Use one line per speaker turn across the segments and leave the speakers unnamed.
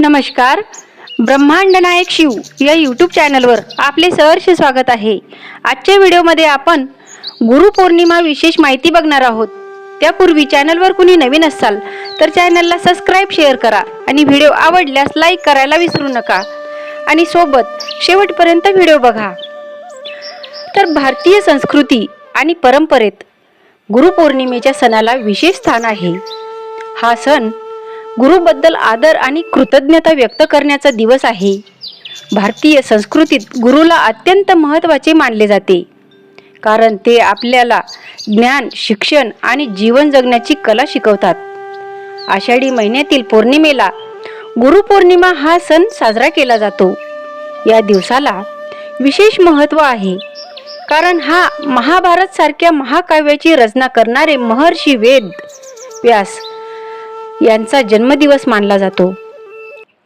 नमस्कार. ब्रह्मांड नायक शिव या यूट्यूब चॅनलवर आपले सहर्ष स्वागत आहे. आजच्या व्हिडिओमध्ये आपण गुरुपौर्णिमा विशेष माहिती बघणार आहोत. त्यापूर्वी चॅनलवर कुणी नवीन असाल तर चॅनलला सबस्क्राईब शेअर करा आणि व्हिडिओ आवडल्यास लाईक करायला विसरू नका. आणि सोबत शेवटपर्यंत व्हिडिओ बघा. तर भारतीय संस्कृती आणि परंपरेत गुरुपौर्णिमेच्या सणाला विशेष स्थान आहे. हा सण गुरुबद्दल आदर आणि कृतज्ञता व्यक्त करण्याचा दिवस आहे. भारतीय संस्कृतीत गुरुला अत्यंत महत्त्वाचे मानले जाते. कारण ते आपल्याला ज्ञान शिक्षण आणि जीवन जगण्याची कला शिकवतात. आषाढी महिन्यातील पौर्णिमेला गुरुपौर्णिमा हा सण साजरा केला जातो. या दिवसाला विशेष महत्त्व आहे. कारण हा महाभारत सारख्या महाकाव्याची रचना करणारे महर्षी वेद व्यास यांचा जन्मदिवस मानला जातो.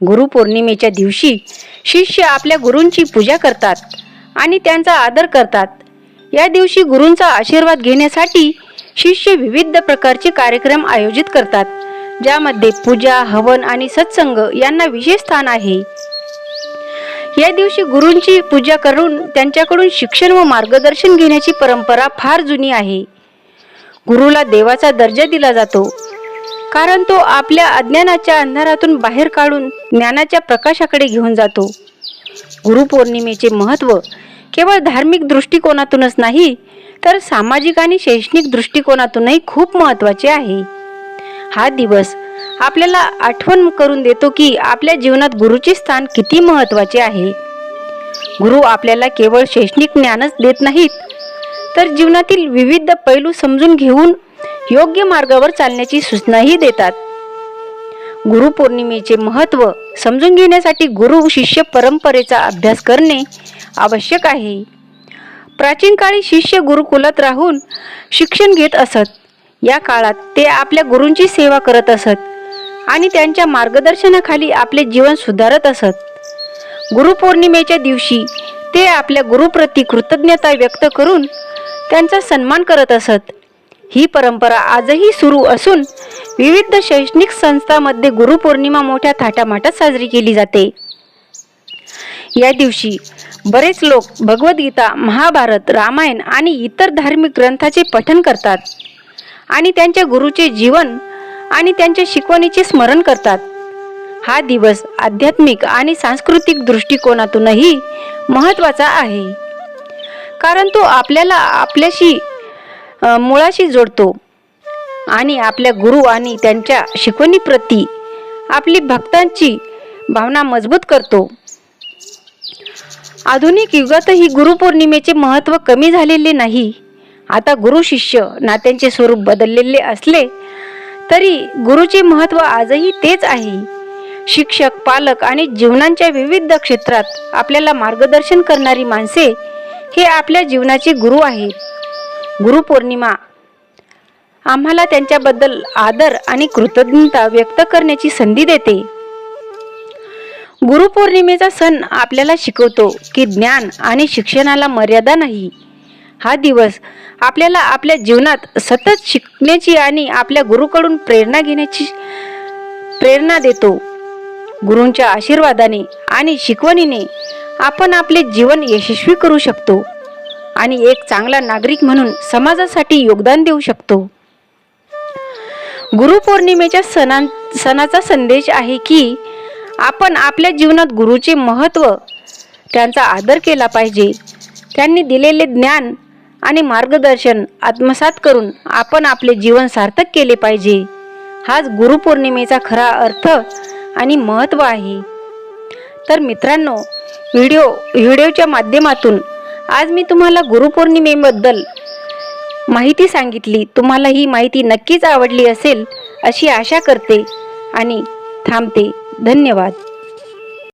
गुरुपौर्णिमेच्या दिवशी शिष्य आपल्या गुरूंची पूजा करतात आणि त्यांचा आदर करतात. या दिवशी गुरूंचा आशीर्वाद घेण्यासाठी शिष्य विविध प्रकारचे कार्यक्रम आयोजित करतात ज्यामध्ये पूजा हवन आणि सत्संग यांना विशेष स्थान आहे. या दिवशी गुरूंची पूजा करून त्यांच्याकडून शिक्षण व मार्गदर्शन घेण्याची परंपरा फार जुनी आहे. गुरुला देवाचा दर्जा दिला जातो. कारण तो आपल्या अज्ञानाच्या अंधारातून बाहेर काढून ज्ञानाच्या प्रकाशाकडे घेऊन जातो. गुरुपौर्णिमेचे महत्त्व केवळ धार्मिक दृष्टिकोनातूनच नाही तर सामाजिक आणि शैक्षणिक दृष्टिकोनातूनही खूप महत्त्वाचे आहे. हा दिवस आपल्याला आठवण करून देतो की आपल्या जीवनात गुरुचे स्थान किती महत्त्वाचे आहे. गुरु आपल्याला केवळ शैक्षणिक ज्ञानच देत नाहीत तर जीवनातील विविध पैलू समजून घेऊन योग्य मार्गावर चालण्याची सूचनाही देतात. गुरुपौर्णिमेचे महत्त्व समजून घेण्यासाठी गुरु शिष्य परंपरेचा अभ्यास करणे आवश्यक आहे. प्राचीन काळी शिष्य गुरुकुलात राहून शिक्षण घेत असत. या काळात ते आपल्या गुरूंची सेवा करत असत आणि त्यांच्या मार्गदर्शनाखाली आपले जीवन सुधारत असत. गुरुपौर्णिमेच्या दिवशी ते आपल्या गुरुप्रती कृतज्ञता व्यक्त करून त्यांचा सन्मान करत असत. ही परंपरा आजही सुरू असून विविध शैक्षणिक संस्थांमध्ये गुरुपौर्णिमा मोठ्या थाटामाटात साजरी केली जाते. या दिवशी बरेच लोक भगवद्गीता महाभारत रामायण आणि इतर धार्मिक ग्रंथाचे पठन करतात आणि त्यांच्या गुरुचे जीवन आणि त्यांच्या शिकवणीचे स्मरण करतात. हा दिवस आध्यात्मिक आणि सांस्कृतिक दृष्टिकोनातूनही महत्त्वाचा आहे. कारण तो आपल्याला आपल्याशी मुळाशी जोडतो. आणि आपल्या गुरु आणि त्यांच्या शिकवणीप्रती आपली भक्तांची भावना मजबूत करतो. आधुनिक युगातही गुरुपौर्णिमेचे महत्त्व कमी झालेले नाही. आता गुरु शिष्य नात्यांचे स्वरूप बदललेले असले तरी गुरुचे महत्त्व आजही तेच आहे. शिक्षक पालक आणि जीवनांच्या विविध क्षेत्रात आपल्याला मार्गदर्शन करणारी माणसे हे आपल्या जीवनाचे गुरु आहेत. गुरुपौर्णिमा. आम्हाला त्यांच्याबद्दल आदर आणि कृतज्ञता व्यक्त करण्याची संधी देते. गुरुपौर्णिमेचा सण आपल्याला शिकवतो की ज्ञान आणि शिक्षणाला मर्यादा नाही. हा दिवस आपल्याला आपल्या जीवनात सतत शिकण्याची आणि आपल्या गुरुकडून प्रेरणा घेण्याची प्रेरणा देतो. गुरूंच्या आशीर्वादाने आणि शिकवणीने आपण आपले जीवन यशस्वी करू शकतो. आणि एक चांगला नागरिक म्हणून समाजासाठी योगदान देऊ शकतो. गुरुपौर्णिमेच्या सणा सणाचा संदेश आहे की आपण आपल्या जीवनात गुरुचे महत्त्व त्यांचा आदर केला पाहिजे. त्यांनी दिलेले ज्ञान आणि मार्गदर्शन आत्मसात करून आपण आपले जीवन सार्थक केले पाहिजे. हाच गुरुपौर्णिमेचा खरा अर्थ आणि महत्त्व आहे. तर मित्रांनो व्हिडिओ व्हिडिओच्या माध्यमातून आज मी तुम्हाला गुरुपौर्णिमेबद्दल माहिती सांगितली. तुम्हाला ही माहिती नक्कीच आवडली असेल अशी आशा करते आणि थांबते. धन्यवाद.